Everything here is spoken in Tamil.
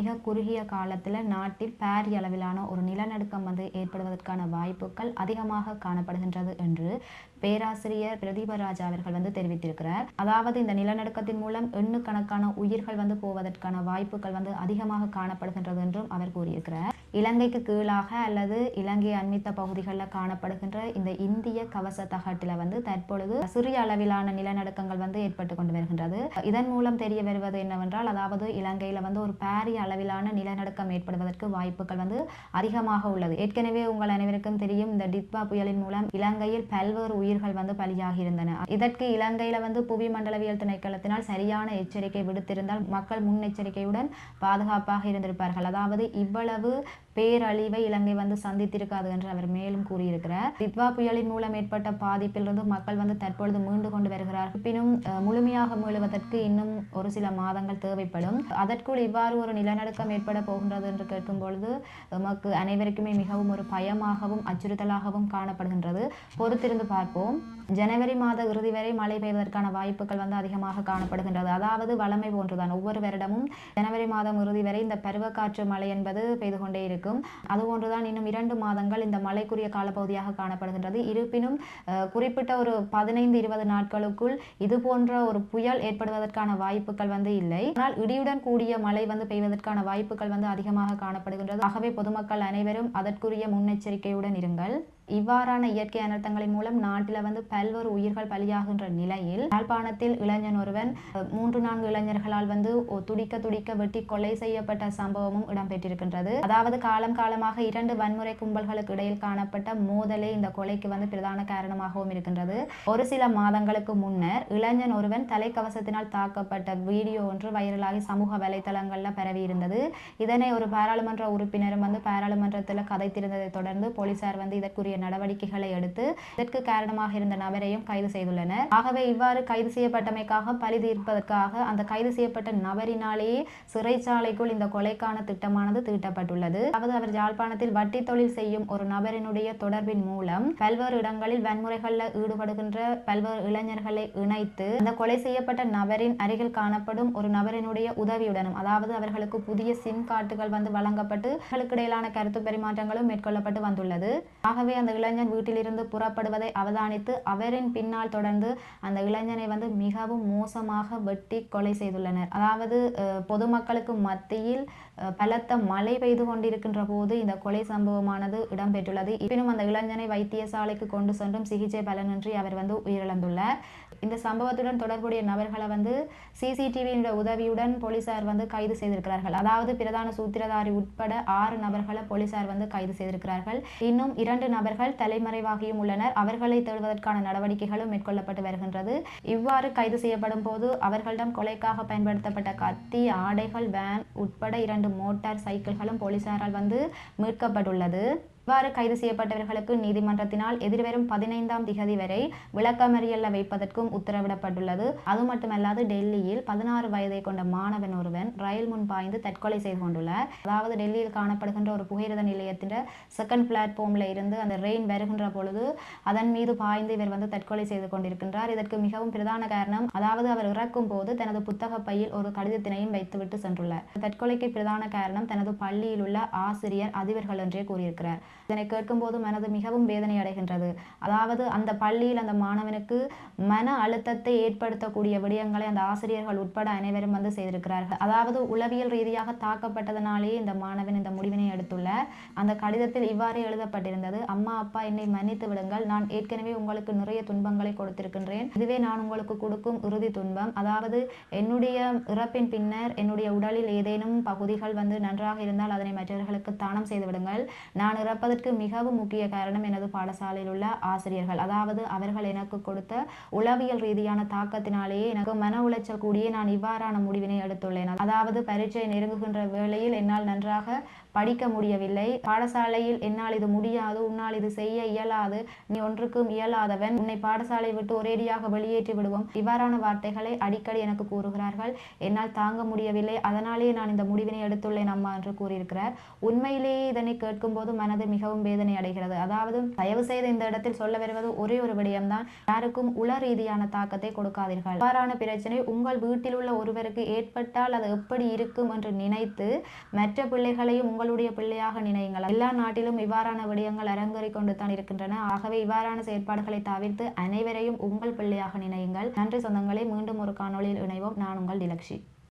மிக குறுகிய காலத்தில் நாட்டில் பாரிய அளவிலான ஒரு நிலநடுக்கம் வந்து ஏற்படுவதற்கான வாய்ப்புகள் அதிகமாக காணப்படுகின்றது என்று பேராசிரியர் பிரதீபராஜா அவர்கள் வந்து தெரிவித்திருக்கிறார். அதாவது இந்த நிலநடுக்கத்தின் மூலம் எண்ணுக்கணக்கான உயிர்கள் வந்து போவதற்கான வாய்ப்புகள் வந்து அதிகமாக காணப்படுகின்றது என்றும் அவர் கூறியிருக்கிறார். இலங்கைக்கு கீழாக அல்லது இலங்கை அண்மித்த பகுதிகளில் காணப்படுகின்ற இந்த இந்திய கவச தகட்டில் வந்து தற்பொழுது சிறிய அளவிலான நிலநடுக்கங்கள் வந்து ஏற்பட்டு கொண்டு வருகின்றது. இதன் மூலம் தெரிய வருவது என்னவென்றால் அதாவது இலங்கையில் வந்து ஒரு பாரிய அளவிலான நிலநடுக்கம் ஏற்படுவதற்கு வாய்ப்புகள் வந்து அதிகமாக உள்ளது. ஏற்கனவே உங்கள் அனைவருக்கும் தெரியும் இந்த டித்வா புயலின் மூலம் இலங்கையில் பல்வேறு உயிர்கள் வந்து பலியாகி இருந்தன இதற்கு இலங்கையில வந்து புவி மண்டலவியல் திணைக்களத்தினால் சரியான எச்சரிக்கை விடுத்திருந்தால் மக்கள் முன்னெச்சரிக்கையுடன் பாதுகாப்பாக இருந்திருப்பார்கள். அதாவது இவ்வளவு பேரழிவை இலங்கை வந்து சந்தித்திருக்காது என்று அவர் மேலும் கூறியிருக்கிறார். தித்வா புயலின் மூலம் ஏற்பட்ட பாதிப்பிலிருந்து மக்கள் வந்து தற்பொழுது மீண்டு கொண்டு வருகிறார்கள் இருப்பினும் முழுமையாக மீளுவதற்கு இன்னும் ஒரு சில மாதங்கள் தேவைப்படும். அதற்குள் இவ்வாறு ஒரு நிலநடுக்கம் ஏற்பட போகின்றது என்று கேட்கும் பொழுது நமக்கு அனைவருக்குமே மிகவும் ஒரு பயமாகவும் அச்சுறுத்தலாகவும் காணப்படுகின்றது. பொறுத்திருந்து பார்ப்போம். ஜனவரி மாத இறுதி வரை மழை பெய்வதற்கான வாய்ப்புகள் வந்து அதிகமாக காணப்படுகின்றது. அதாவது வளமை போன்றுதான். ஒவ்வொரு வருடமும் ஜனவரி மாதம் இறுதி வரை இந்த பருவக்காற்று மழை என்பது பெய்து கொண்டே இருக்கும் அதுபோன்றுதான் இன்னும் இரண்டு மாதங்கள் இந்த மழைக்குரிய காலப்பகுதியாக காணப்படுகின்றது. இருப்பினும் அஹ், குறிப்பிட்ட ஒரு பதினைந்து இருபது நாட்களுக்குள் இது போன்ற ஒரு புயல் ஏற்படுவதற்கான வாய்ப்புகள் வந்து இல்லை. ஆனால் இடியுடன் கூடிய மழை வந்து பெய்வதற்கான வாய்ப்புகள் வந்து அதிகமாக காணப்படுகின்றது. ஆகவே பொதுமக்கள் அனைவரும் அதற்குரிய முன்னெச்சரிக்கையுடன் இருங்கள். இவ்வாறான இயற்கை அனர்த்தங்களின் மூலம் நாட்டில் வந்து பல்வேறு உயிர்கள் பலியாகின்ற நிலையில் யாழ்ப்பாணத்தில் இளைஞன் ஒருவன் மூன்று நான்கு இளைஞர்களால் வந்து துடிக்க துடிக்க வெட்டி கொலை செய்யப்பட்ட சம்பவமும் இடம்பெற்றிருக்கின்றது. அதாவது காலம் காலமாக இரண்டு வன்முறை கும்பல்களுக்கு இடையில் காணப்பட்ட மோதலே இந்த கொலைக்கு வந்து பிரதான காரணமாகவும் இருக்கின்றது. ஒரு சில மாதங்களுக்கு முன்னர் இளைஞன் ஒருவன் தலைக்கவசத்தினால் தாக்கப்பட்ட வீடியோ ஒன்று வைரலாகி சமூக வலைதளங்களில் பரவி இருந்தது. இதனை ஒரு பாராளுமன்ற உறுப்பினரும் வந்து பாராளுமன்றத்தில் கதைத்திருந்ததை தொடர்ந்து போலீசார் வந்து இதற்குரிய நடவடிக்கைகளை எடுத்து இதற்கு காரணமாக இருந்த நபரையும் கைது செய்துள்ளனர். ஆகவே இவ்வாறு கைது செய்யப்பட்டமைக்காக பழி தீர்ப்பதற்காக அந்த கைது செய்யப்பட்ட நபரினாலேயே சிறைச்சாலைக்குள் இந்த கொலைக்கான திட்டமானது தீட்டப்பட்டுள்ளது. அதாவது அவர் யாழ்ப்பாணத்தில் வட்டி தொழில் செய்யும் ஒரு நபரினுடைய தொடர்பின் மூலம் பல்வேறு இடங்களில் வன்முறைகளில் ஈடுபடுகின்ற பல்வேறு இளைஞர்களை இணைத்து அந்த கொலை செய்யப்பட்ட நபரின் அருகில் காணப்படும் ஒரு நபரினுடைய உதவியுடனும் அதாவது அவர்களுக்கு புதிய சிம் கார்டுகள் வந்து வழங்கப்பட்டு அவர்களுக்கு இடையிலான கருத்து பரிமாற்றங்களும் மேற்கொள்ளப்பட்டு வந்துள்ளது. ஆகவே அந்த இளைஞன் வீட்டிலிருந்து புறப்படுவதை அவதானித்து அவரின் பின்னால் தொடர்ந்து அந்த இளைஞனை வந்து மிகவும் மோசமாக வெட்டி கொலை செய்துள்ளனர். அதாவது பொதுமக்களுக்கு மத்தியில் பலத்த மழை பெய்து கொண்டிருக்கின்ற போது இந்த கொலை சம்பவமானது இடம்பெற்றுள்ளது. இருப்பினும் அந்த இளைஞனை வைத்தியசாலைக்கு கொண்டு சென்றும் சிகிச்சை பலனின்றி அவர் வந்து உயிரிழந்துள்ளார். இந்த சம்பவத்துடன் தொடர்புடைய நபர்களை வந்து சிசிடிவியினுடைய உதவியுடன் போலீசார் வந்து கைது செய்திருக்கிறார்கள். அதாவது பிரதான சூத்திரதாரி உட்பட ஆறு நபர்களை போலீசார் வந்து கைது செய்திருக்கிறார்கள். இன்னும் இரண்டு நபர்கள் தலைமறைவாகியும் உள்ளனர். அவர்களை தேடுவதற்கான நடவடிக்கைகளும் மேற்கொள்ளப்பட்டு வருகின்றது. இவ்வாறு கைது செய்யப்படும் போது அவர்களிடம் கொலைக்காக பயன்படுத்தப்பட்ட கத்தி ஆடைகள் வேன் உட்பட இரண்டு மோட்டார் சைக்கிள்களும் போலீசாரால் வந்து மீட்கப்பட்டுள்ளது. இவ்வாறு கைது செய்யப்பட்டவர்களுக்கு நீதிமன்றத்தினால் எதிர்வரும் பதினைந்தாம் திகதி வரை விளக்கமறியல்ல வைப்பதற்கும் உத்தரவிடப்பட்டுள்ளது. அது மட்டுமல்லாது டெல்லியில் பதினாறு வயதை கொண்ட மாணவன் ஒருவன் ரயில் முன் பாய்ந்து தற்கொலை செய்து கொண்டுள்ளார். அதாவது டெல்லியில் காணப்படுகின்ற ஒரு புகையிரத நிலையத்தின் செகண்ட் பிளாட்ஃபார்ம்ல இருந்து அந்த ரெயின் வருகின்ற பொழுது அதன் மீது பாய்ந்து இவர் வந்து தற்கொலை செய்து கொண்டிருக்கின்றார். இதற்கு மிகவும் பிரதான காரணம் அதாவது அவர் இறக்கும் போது தனது புத்தக பையில் ஒரு கடிதத்தினையும் வைத்துவிட்டு சென்றுள்ளார். தற்கொலைக்கு பிரதான காரணம் தனது பள்ளியில் உள்ள ஆசிரியர் அதிபர்கள் என்றே கூறியிருக்கிறார். இதனை கேட்கும்போது மனது மிகவும் வேதனை அடைகின்றது. அதாவது அந்த பள்ளியில் அந்த மாணவனுக்கு மன அழுத்தத்தை ஏற்படுத்தக்கூடிய விடயங்களை அந்த ஆசிரியர்கள் உட்பட அனைவரும் வந்து செய்திருக்கிறார்கள். அதாவது உளவியல் ரீதியாக தாக்கப்பட்டதனாலே இந்த மாணவன் இந்த முடிவினை எடுத்துள்ளார் அந்த கடிதத்தில் இவ்வாறு எழுதப்பட்டிருந்தது அம்மா அப்பா என்னை மன்னித்து விடுங்கள். நான் ஏற்கனவே உங்களுக்கு நிறைய துன்பங்களை கொடுத்திருக்கின்றேன். இதுவே நான் உங்களுக்கு கொடுக்கும் இறுதி துன்பம். அதாவது என்னுடைய இறப்பின் பின்னர் என்னுடைய உடலில் ஏதேனும் பகுதிகள் வந்து நன்றாக இருந்தால் அதனை மற்றவர்களுக்கு தானம் செய்து விடுங்கள். நான் இறப்பதற்கு மிகவும் முக்கிய காரணம் எனது பாடசாலையில் உள்ள ஆசிரியர்கள். அதாவது அவர்கள் எனக்கு கொடுத்த உளவியல் ரீதியான தாக்கத்தினாலேயே எனக்கு மன உளைச்சல் கூடிய நான் இவ்வாறான முடிவினை எடுத்துள்ளேன். அதாவது பரீட்சை நெருங்குகின்ற வேளையில் என்னால் நன்றாக படிக்க முடியவில்லை. பாடசாலையில் என்னால் இது முடியாது உன்னால் இது செய்ய இயலாது நீ ஒன்றுக்கும் இயலாதவன். உன்னை பாடசாலை விட்டு ஒரேடியாக வெளியேற்றி விடுவோம். இவ்வாறான வார்த்தைகளை அடிக்கடி எனக்கு கூறுகிறார்கள். என்னால் தாங்க முடியவில்லை. அதனாலேயே நான் இந்த முடிவினை எடுத்துள்ளேன் அம்மா என்று கூறியிருக்கிறார். உண்மையிலேயே இதனை கேட்கும்போது மனது மிகவும் வேதனை அடைகிறது. அதாவது தயவு செய்து இந்த இடத்தில் சொல்ல வருவது ஒரே ஒரு விடயம்தான். யாருக்கும் உள ரீதியான தாக்கத்தை கொடுக்காதீர்கள். இவ்வாறான பிரச்சனை உங்கள் வீட்டில் உள்ள ஒருவருக்கு ஏற்பட்டால் அது எப்படி இருக்கும் என்று நினைத்து மற்ற பிள்ளைகளையும் உங்களுடைய பிள்ளையாக நினையுங்கள். எல்லா நாட்டிலும் இவ்வாறான விடயங்கள் அரங்கேறிக் கொண்டு தான் இருக்கின்றன. ஆகவே இவ்வாறான செயற்பாடுகளை தவிர்த்து அனைவரையும் உங்கள் பிள்ளையாக நினையுங்கள். நன்றி சொந்தங்களை மீண்டும் ஒரு காணொளியில் இணைவோம். நான் உங்கள் டிலக்ஷி.